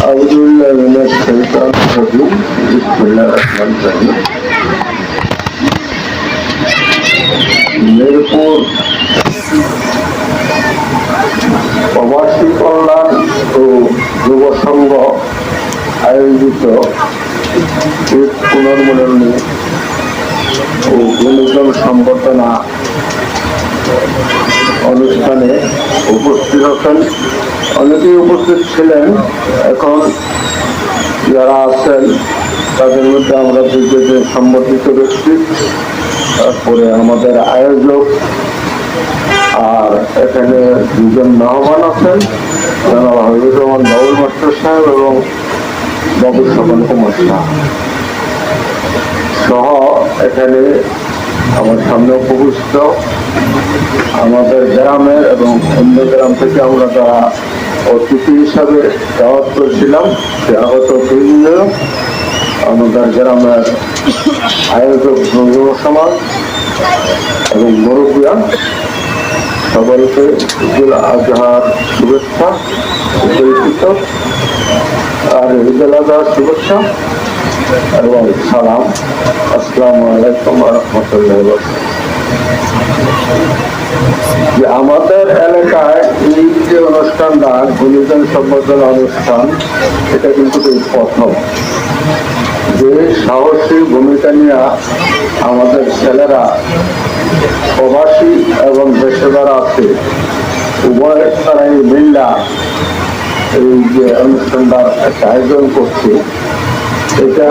أعوذ بالله من الشيطان الرجيم بسم الله الرحمن الرحيم মিরপুর প্রবাসী কল্যাণ ও যুব সংঘ আয়োজিত এই পুনর্মিলনী ও গুণজন সম্বর্ধনা অনুষ্ঠানে উপস্থিত আছেন। অনেকেই উপস্থিত ছিলেন। এখন যারা আছেন, তাদের মধ্যে আমরা দুজনে সম্বর্ধিত ব্যক্তি, তারপরে আমাদের আয়োজক, আর এখানে দুজন মেহমান আছেন, জনাব হাবিবুর রহমান, বাবুল মাস্টার সাহেব এবং বাবু স্বপন কুমার শাহ সহ এখানে আমার সামনে উপবিষ্ট আমাদের গ্রামের এবং অন্য গ্রাম থেকে আমরা যারা অতিথি হিসাবে দাওয়াত করেছিলাম, সে আগত বিভিন্ন আমাদের গ্রামের আয়োজক সমাজ এবং মুরব্বিয়ান সকলকে ঈদুল আজহার শুভেচ্ছা আর ঈদুল আজহার শুভেচ্ছা। এবং সালাম আলাইকুম রহমতুল্লাহ যে আমাদের এলাকায় এই যে অনুষ্ঠানটা অনুষ্ঠান, এটা কিন্তু প্রথম। যে সাহসী ভূমিকা নিয়ে আমাদের ছেলেরা প্রবাসী এবং দেশে আছে, উভয় তারাই মিল্লা এই যে অনুষ্ঠানটার একটা আয়োজন করছে। এটা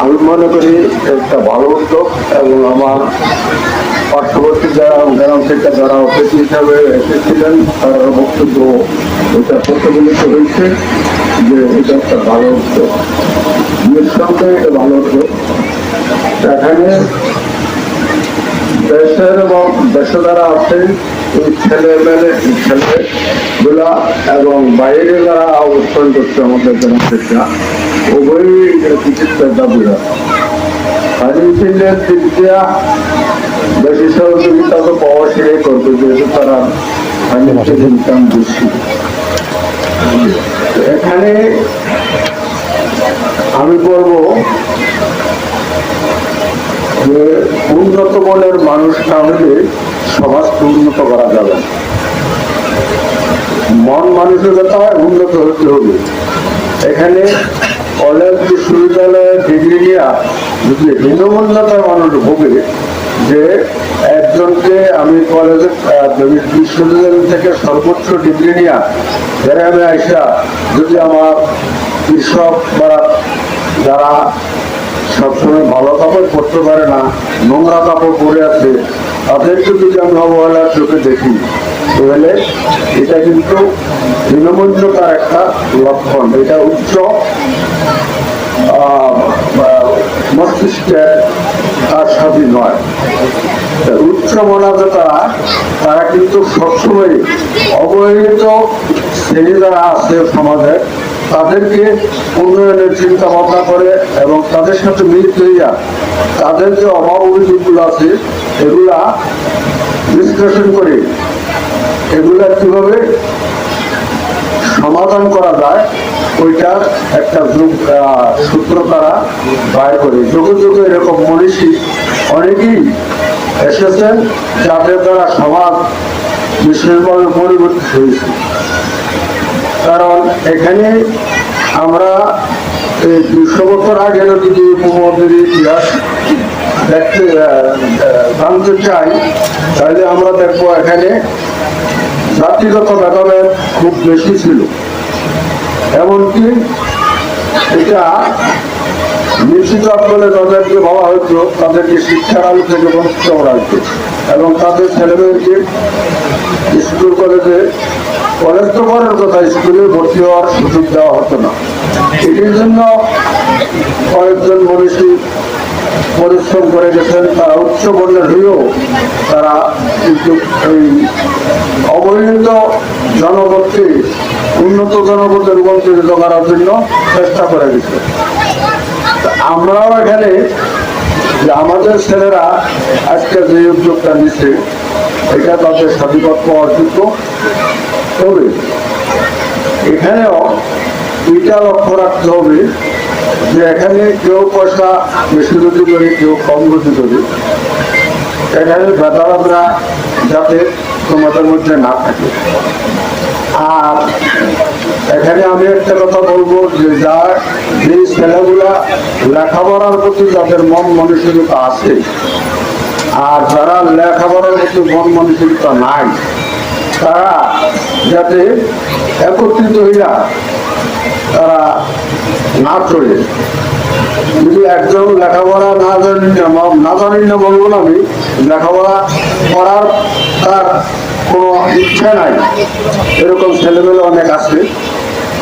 আমি মনে করি একটা ভালো উদ্যোগ এবং আমার পার্শ্ববর্তী যারা গ্রাম থেকে যারা অতিথি হিসাবে এসেছিলেন তারা বক্তব্য এটা প্রতিফলিত হয়েছে যে এটা একটা ভালো উদ্যোগ। নিঃসন্দেহে এটা ভালো উদ্যোগ। এখানে দেশের এবং দেশে যারা আছে, এই ছেলে মেলে ছেলে গুলা এবং বাইরে যারা অবস্থান করছে আমাদের থেকে উভয়ই চিকিৎসার দিয়া বেশি তারা ইনকাম বেশি। এখানে আমি বলব যে উন্নত মনের মানুষ না হলে সমাজকে উন্নত করা যাবে। মন মানসিকতা উন্নত হতে হবে এখানে কলেজ বিশ্ববিদ্যালয়ের ডিগ্রি নিয়ে যদি হীনমন্যতার মানুষ ভোগে যে একজনকে আমি কলেজে বিশ্ববিদ্যালয় থেকে সর্বোচ্চ ডিগ্রি নিয়ে গ্রামে আইসা যদি আমার কৃষক বা যারা সবসময় ভালো কাপড় পরতে পারে না, নোংরা কাপড় পরে আছে। তাদেরকে যদি আমি অবহেলার চোখে দেখি, তাহলে এটা কিন্তু হীনমন্যতার একটা লক্ষণ। এটা উচ্চ মস্তিষ্কের তার সাথে নয়। উচ্চ মনাজা তারা তারা কিন্তু সবসময় অবহেলিত শ্রেণি যারা আছে সমাজে, তাদেরকে উন্নয়নের চিন্তা ভাবনা করে এবং তাদের সাথে মিলিত হইয়া তাদের যে অভাব অভিযোগগুলো আছে, এগুলা বিশ্লেষণ করে এগুলা কীভাবে সমাধান করা যায় ওইটার একটা যুগ সূত্র তারা বাইর করে। যুগে যুগে এরকম মনীষী অনেকেই এসেছেন যাদের দ্বারা সমাজ বিশেষভাবে পরিবর্তিত হয়েছে। কারণ এখানে আমরা এই দুশো বছর আগের যদি উপমহাদের ইতিহাস দেখতে জানতে চাই, তাহলে আমরা দেখব এখানে জাতিগত ভেদাভেদ খুব বেশি ছিল। এমনকি এটা নিশ্চিত বলে তাদেরকে ভাবা হয়তো তাদেরকে শিক্ষার আলো থেকে বঞ্চিত করা হয়েছে। এবং তাদের ছেলেমেয়েকে স্কুল কলেজে কলেজ তো করার কথা, স্কুলে ভর্তি হওয়ার সুযোগ দেওয়া হতো না। এটির জন্য কয়েকজন মনীষী পরিশ্রম করে গেছেন, তারা উচ্চ বর্ণের হয়েও তারা কিন্তু এই অবহেলিত জনপদকে উন্নত জনপদে রূপান্তরিত করার জন্য চেষ্টা করে দিচ্ছে। আমরাও এখানে যে আমাদের ছেলেরা আজকে যে উদ্যোগটা নিচ্ছে, এটা তাদের স্বাধীনত্ব অর্জিত তবে এখানেও এটা লক্ষ্য রাখতে হবে যে এখানে কেউ পয়সা বেশি গতি করে, কেউ কম গতি করে। এখানে ভেদাভেদরা যাতে তোমাদের মধ্যে না থাকে। আর এখানে আমি একটা কথা বলব যে যার যে ছেলেগুলা লেখাপড়ার প্রতি যাদের মন মানসিকতা আছে, আর যারা লেখাপড়ার প্রতি মন মানসিকতা নাই, তারা যাতে একত্রিত হইয়া তারা না চলে। যদি একজন লেখাপড়া না জানি না না জানি না বলব না আমি, লেখাপড়া করার তার কোনো ইচ্ছা নাই। এরকম ছেলেমেলে অনেক আছে।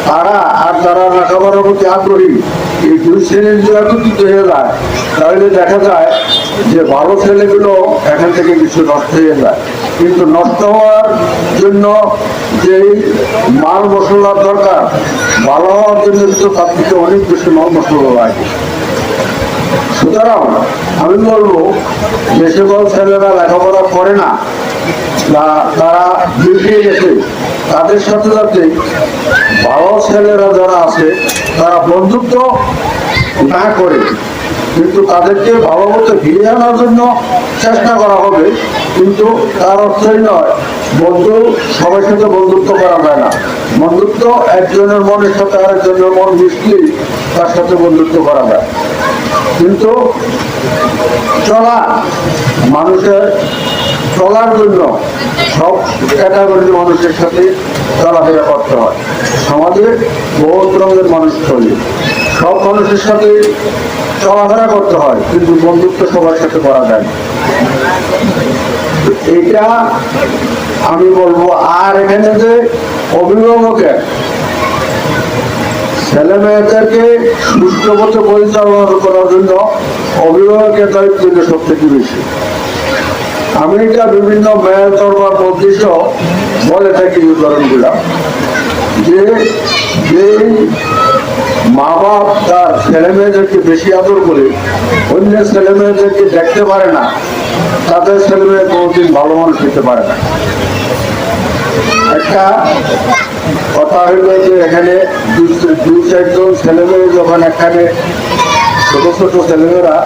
তারা আর যারা লেখাপড়ার প্রতি আগ্রহী, এই দুই শ্রেণির যদি একত্রিত হয়ে যায়, তাহলে দেখা যায় যে ভালো ছেলেগুলো এখান থেকে কিছু নষ্ট হয়ে যায়। কিন্তু নষ্ট হওয়ার জন্য যেই মাল মশলার দরকার, ভালো হওয়ার জন্য কিন্তু তার থেকে অনেক বেশি মাল মশলা লাগে। সুতরাং আমি বলব, যে সকল ছেলেরা লেখাপড়া করে না বা তারা বিগড়ে গেছে। তাদের সাথে সাথে ভালো ছেলেরা যারা আছে, তারা বন্ধুত্ব না করে, কিন্তু তাদেরকে ভালো মতো ফিরিয়ে আনার জন্য চেষ্টা করা হবে। কিন্তু তার অর্থই নয়, বন্ধু, সবার সাথে বন্ধুত্ব করা যায় না। বন্ধুত্ব একজনের মনের সাথে আরেকজনের মন মিশলে তার সাথে বন্ধুত্ব করা যায়। কিন্তু চলা, মানুষের চলার জন্য সব ক্যাটাগরির মানুষের সাথে চলাফেরা করতে হয়। সমাজে বহুত রঙের মানুষ চলে। সব মানুষের সাথে চলাফেরা করতে হয়, কিন্তু বন্ধুত্ব সবার সাথে করা যায় এটা আমি বলব আর এখানে যে অভিভাবকের ছেলে মেয়েদেরকে সুস্থ পথে পরিচালনা করার জন্য অভিভাবকের দায়িত্ব কিন্তু সব থেকে বেশি। আমি এটা বিভিন্ন মেয়ের বা মধ্যে বলে থাকি উদাহরণগুলা। যে যে মা বাপ তার ছেলে মেয়েদেরকে বেশি আদর করে, অন্য ছেলে মেয়েদেরকে দেখতে পারে না, তাদের ছেলে মেয়ে কোনোদিন ভালো মানুষ হতে পারে না। একটা কথা হইল যে, এখানে দুই চারজন ছেলে মেয়ে যখন এখানে ছোট ছোট ছেলেমেয়েরা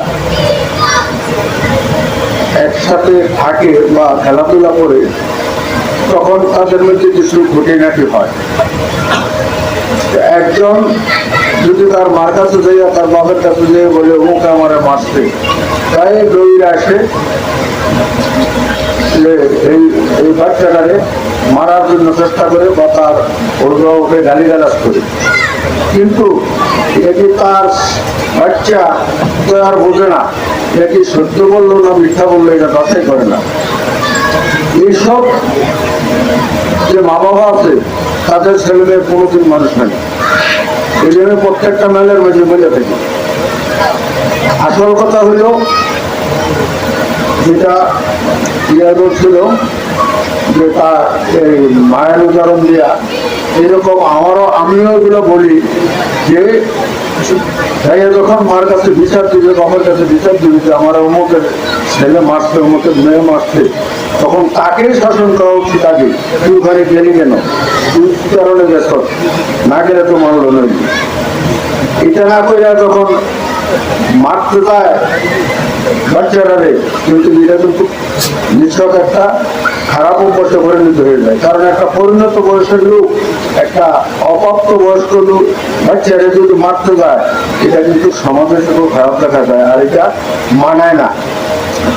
একসাথে থাকে বা খেলাধুলা করে, তখন তাদের মধ্যে কিছু খুঁটিনাটি হয়। একজন যদি তার মার কাছে যাইয়া তার বাপের কাছে যেয়ে বলে মুখ আমার মারছে তাই দৌড়ে আসে যে এই এই বাচ্চাটারে মারার জন্য চেষ্টা করে বা তার অভিভাবককে গালিগালাজ করে। কিন্তু এটা তার বাচ্চা তো আর বোঝে না। কি সত্য বলল না মিথ্যা বলল এটা বাছাই করে না? এইসব যে মা বাবা আছে, তাদের ছেলে মেয়ে কোনোদিন মানুষ নেই। এই জন্য প্রত্যেকটা মেলের মাঝে মজা থাকে। আসল কথা হইল যেটা ইয়া ছিল, যে তার এই মায়ের উদাহরণ দেয়া, এরকম আমারও আমিও এগুলো বলি যে যখন মার কাছে বিচার দিবে বাবার কাছে বিচার দিবে যে আমার অমুকের ছেলে মারছে, অমুকের মেয়ে মারছে। তখন তাকেই শাসন করা উচিত আগে। তুই ঘরে গেলি কেন? তুই কারণে গেছ না গেলে তো মারলো নয় এটা না কইরা যখন মারতে যায় বাচ্চারা রে, কিন্তু এটা কিন্তু নিছক একটা খারাপ অভ্যাসে পরিণত হয়ে যায়। কারণ একটা পরিণত বয়সের লোক, একটা অপ্রাপ্ত বয়স্ক লোক বাচ্চারা যদি মারতে যায়, এটা কিন্তু সমাজের সাথে খারাপ দেখা যায়, আর এটা মানায় না।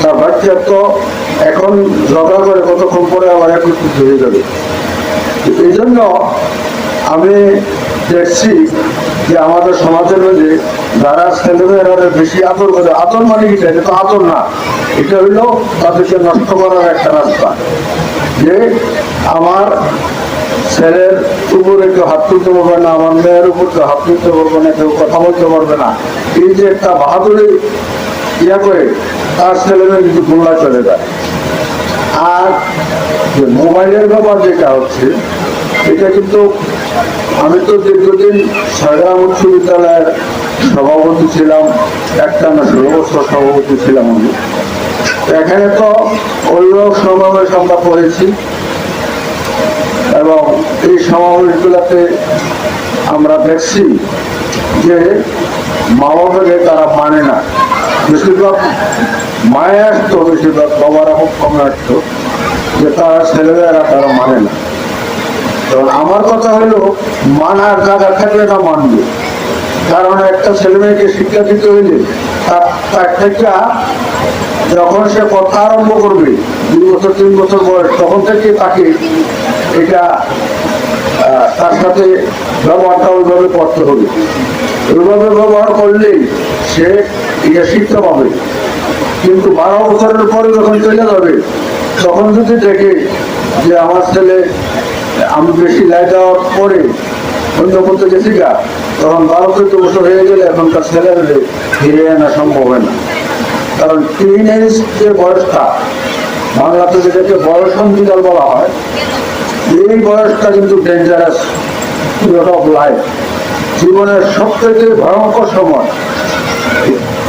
তার বাচ্চা তো এখন ঝগড়া করে কতক্ষণ পরে আবার একত্রিত হয়ে যাবে। এই জন্য আমি দেখছি যে আমাদের সমাজের মধ্যে যারা ছেলেমেয়েরা বেশি আতর করে আদর মানে কি? এটা তো আদর না। এটা হইল তাদেরকে নষ্ট করার একটা রাস্তা। যে আমার ছেলের উপরে কেউ হাত তুলতে পারবে না, আমার মেয়ের উপর কেউ হাত তুলতে পারবে না, কেউ কথা বলতে পারবে না। এই যে একটা বাহাদুরি ইয়া করে, তার ছেলে মেয়ে কিন্তু গোল্লা চলে যায়। আর মোবাইলের ব্যাপার যেটা হচ্ছে, এটা কিন্তু আমি তো দীর্ঘদিন সায়রা উচ্চ বিদ্যালয়ের সভাপতি ছিলাম, একটা না ষোলো বছর সভাপতি ছিলাম আমি। এখানে তো অভিভাবক সমাবেশ আমরা করেছি এবং এই সমাবেশগুলোতে আমরা দেখছি যে মা বাবাকে তারা মানে না। বেশিরভাগ মায়ে আসতো বেশিরভাগ বাবারা খুব কমে আসতো, যে তারা ছেলেমেয়েরা তারা মানে না। আমার কথা হলো, মানার জায়গা থাকলে না মানবে। কারণ একটা ছেলে মেয়েকে শিক্ষা দিতে হইলে তার থেকে যখন সে কথা আরম্ভ করবে, দুই বছর, তিন বছর বয়স তখন থেকে তাকে এটা তার সাথে ব্যবহারটা ওইভাবে করতে হবে। ওইভাবে ব্যবহার করলেই সে এটা শিক্ষা পাবে। কিন্তু বারো বছরের পরে যখন চলে যাবে, তখন যদি দেখে যে আমার ছেলে আমি বেশি লাই দেওয়ার পরে অন্য করতে গেছি গা, তখন বারো চোদ্দ বছর হয়ে গেলে এখনকার ছেলেমেয়েদের ফিরে আনা সম্ভব হয় না। কারণ টিনেজ যে বয়সটা, বাংলাতে যেটাকে বয়স সন্ধিকাল বলা হয়, এই বয়সটা কিন্তু ডেঞ্জারাস পিরিয়ড অফ লাইফ জীবনের সবথেকে ভয়ঙ্কর সময়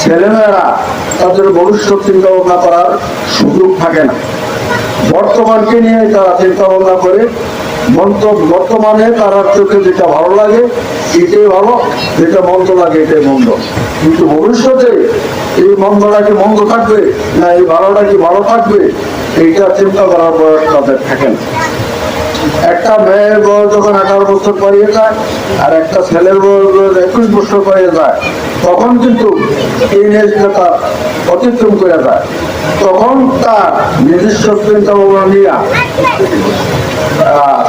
ছেলেমেয়েরা তাদের ভবিষ্যৎ চিন্তা ভাবনা করার সুযোগ থাকে না। বর্তমানকে নিয়ে তারা চিন্তা ভাবনা করে বর্তমানে তারা চোখে যেটা ভালো লাগে, এটাই ভালো, যেটা মন্দ লাগে, এটাই মন্দ। কিন্তু ভবিষ্যতে এই মন্দটা কি মন্দ থাকবে, না এই ভালোটা কি ভালো থাকবে, এইটা চিন্তা করার বয়স তাদের থাকে না। একটা মেয়ের বয়স যখন আঠারো বছর পরিয়ে যায়, আর একটা ছেলের বয়স একুশ বছর পরিয়ে যায়, তখন কিন্তু এই নেজটা তার অতিক্রম করে যায়। তখন তার নিজস্ব চিন্তা ভাবনা নিয়ে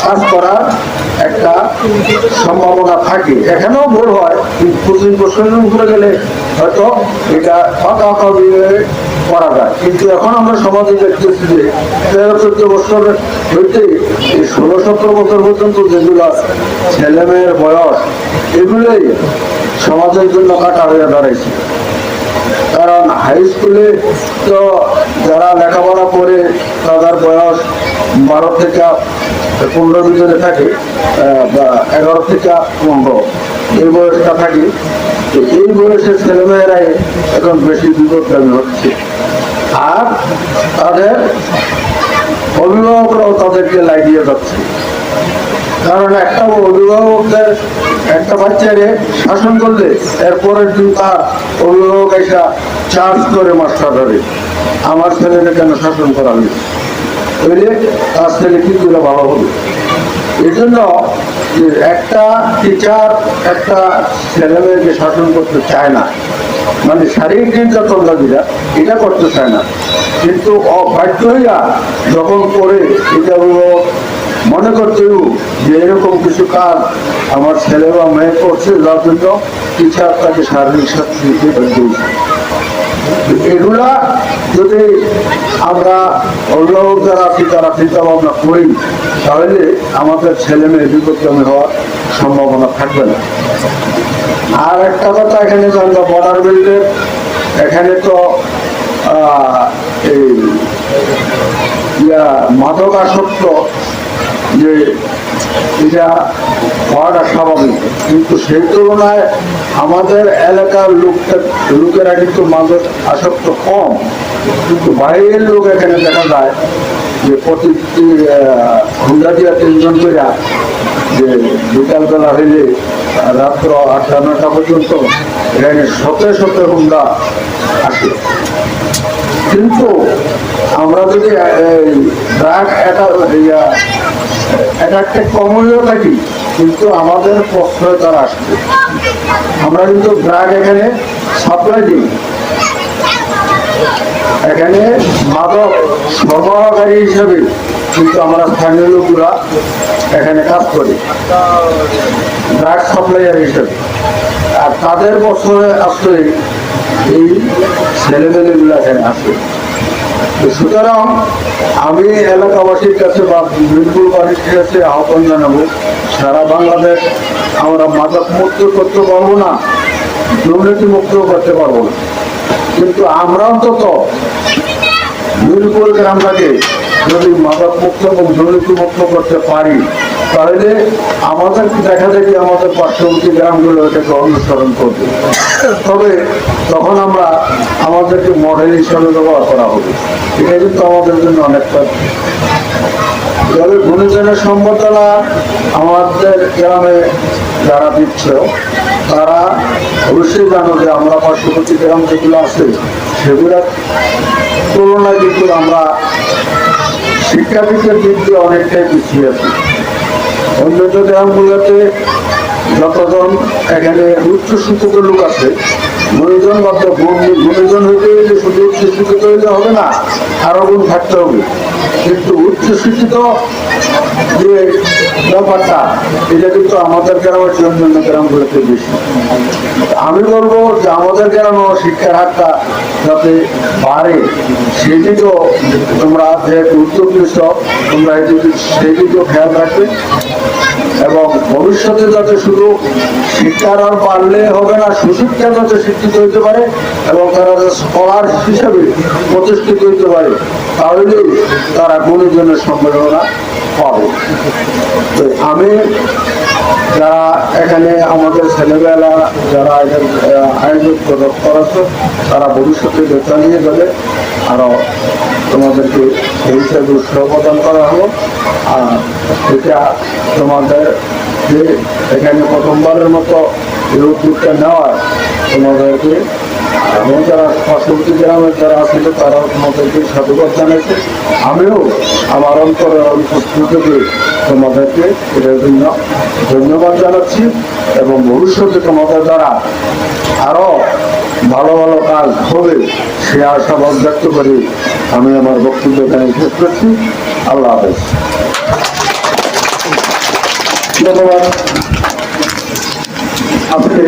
কাজ করার একটা সম্ভাবনা থাকে। এখানেও ভুল হয় পঁচিশ বছরের উপরে গেলে হয়তো এটা ফাঁকা করা যায়। কিন্তু এখন আমরা সমাজে দেখতেছি যে তেরো চোদ্দ বছর হইতে এই ষোলো সতেরো বছর পর্যন্ত যেগুলো ছেলে মেয়ের বয়স, এগুলোই সমাজের জন্য কাটা হয়ে দাঁড়াইছে। কারণ হাই স্কুলে তো যারা লেখাপড়া করে তাদের বয়স বারো থেকে পনেরো ভিতরে থাকে বা এগারো থেকে পনেরো, এই বয়সটা থাকে। এই বয়সের ছেলেমেয়েরাই এখন বেশি বিপদগামী হচ্ছে। আর তাদের অভিভাবকরাও তাদেরকে লাগিয়ে যাচ্ছে। কারণ একটা অভিভাবকদের, একটা বাচ্চারে শাসন করলে এরপরের দিন তার অভিভাবক এসা চার্জ করে মাস্টার ধরে। আমার ছেলেকে কেন শাসন করালি বুঝলে তার ছেলে কি করে ভালো হবে? এই জন্য একটা টিচার একটা ছেলেমেয়েকে শাসন করতে চায় না। মানে শারীরিক নির্যাতন দাবিরা এটা করতে চায় না। কিন্তু অবাধ্য হইয়া যখন করে এটা অভিভাবক মনে করতেও যে এরকম কিছু কাজ আমার ছেলে বা মেয়ে করছে, যার জন্য টিচার তাকে শারীরিক শাস্তি দিতে বাধ্য এগুলা যদি আমরা অভিভাবক যারা আছি তারা চিন্তা ভাবনা করি, তাহলে আমাদের ছেলে মেয়ে বিপদগামী হওয়ার সম্ভাবনা থাকবে না। আর একটা কথা এখানে আমরা বর্ডার বিল্ডের, এখানে তো এই, ইয়া যে এটা হওয়াটা স্বাভাবিক। কিন্তু সেই তুলনায় আমাদের এলাকার লোকটা লোকেরা কিন্তু মাদক আসক্ত কম। কিন্তু বাইরের লোক এখানে দেখা যায় যে প্রতি হুন্ডা দিয়া তিনজন করে যে বিকালবেলা হইলে রাত্র আটটা নটা পর্যন্ত এখানে শতে শতে হুন্ডা আসে। কিন্তু আমরা যদি ড্রাগ অ্যাটাকটা কমলেও থাকি কিন্তু আমাদের প্রশ্রয় তারা আসবে। আমরা কিন্তু ড্রাগ এখানে সাপ্লাই দিই। এখানে মাদক সরবরাহকারী হিসেবে কিন্তু আমরা স্থানীয় লোকরা এখানে কাজ করি। ড্রাগ সাপ্লাইয়ার হিসেবে। আর তাদের বছরে আসলে এই ছেলেমেয়েগুলো এখানে আসে সুতরাং আমি এলাকাবাসীর কাছে বা বিপুলবাসীর কাছে আহ্বান জানাব, সারা বাংলাদেশ আমরা মাদক মুক্ত করতে পারব না, দুর্নীতি মুক্ত করতে পারব না। কিন্তু আমরা অন্তত মিরপুর গ্রামটাকে যদি মাদক মুক্ত এবং দুর্নীতি মুক্ত করতে পারি তাহলে আমাদের দেখা দেখি আমাদের পার্শ্ববর্তী গ্রামগুলো এটাকে অনুসরণ করবে। তবে তখন আমরা আমাদেরকে মডেল হিসাবে ব্যবহার করা হবে। এটা কিন্তু আমাদের জন্য অনেকটা তবে গুণীজনের সম্বর্ধনা আমাদের গ্রামে যারা দিচ্ছ, তারা অবশ্যই জানো যে আমরা পার্শ্ববর্তী গ্রাম যেগুলো আছে সেগুলোর তুলনায় কিন্তু আমরা শিক্ষাবিদের দিক দিয়ে অনেকটাই পিছিয়ে আছি। অন্যান্য গ্রামগুলোতে যতজন এখানে উচ্চ শিক্ষিত লোক আছে গুণীজন মাত্র গুণীজন হইতে শুধু উচ্চ শিক্ষিত হইলে হবে না, আরও গুণ থাকতে হবে। কিন্তু উচ্চ শিক্ষিত যে ব্যাপারটা, এটা কিন্তু আমাদের গ্রামের জন্য অন্যান্য গ্রামগুলোতে বেশি। আমি বলব যে আমাদের কেন শিক্ষার হারটা যাতে বাড়ে সেদিকেও তোমরা যেহেতু উদ্যোগ নিচ্ছ তোমরা সেদিকেও খেয়াল রাখবে। এবং ভবিষ্যতে যাতে শুধু শিক্ষার আর পারলে হবে না, সুশিক্ষা যাতে শিক্ষিত হইতে পারে এবং তারা স্কলার হিসেবে প্রতিষ্ঠিত হইতে পারে তাহলে তারা গুণীজনের সম্ভাবনা পাবে। আমি যারা এখানে আমাদের ছেলেবেলা যারা আয়োজন কর- করেছে, তারা ভবিষ্যতে বেতন নিয়ে গেলে আরও তোমাদেরকে এই হিসাবে উৎসাহ প্রদান করা হলো। আর এটা তোমাদের যে এখানে প্রথমবারের মতো এই উদ্যোগটা নেওয়ার তোমাদেরকে এবং যারা পার্শ্ববর্তী গ্রামের যারা আসলে তারাও তোমাদেরকে সাধুবাদ জানাইছে। আমিও আমার অন্তরে থেকে তোমাদেরকে এটার জন্য ধন্যবাদ জানাচ্ছি এবং ভবিষ্যতে তোমাদের দ্বারা আরও ভালো ভালো কাজ হবে সে আশাবাদ ব্যক্ত করি আমি আমার বক্তব্য এখানে শেষ করছি। আল্লাহ হাফেজ। ধন্যবাদ। আজকে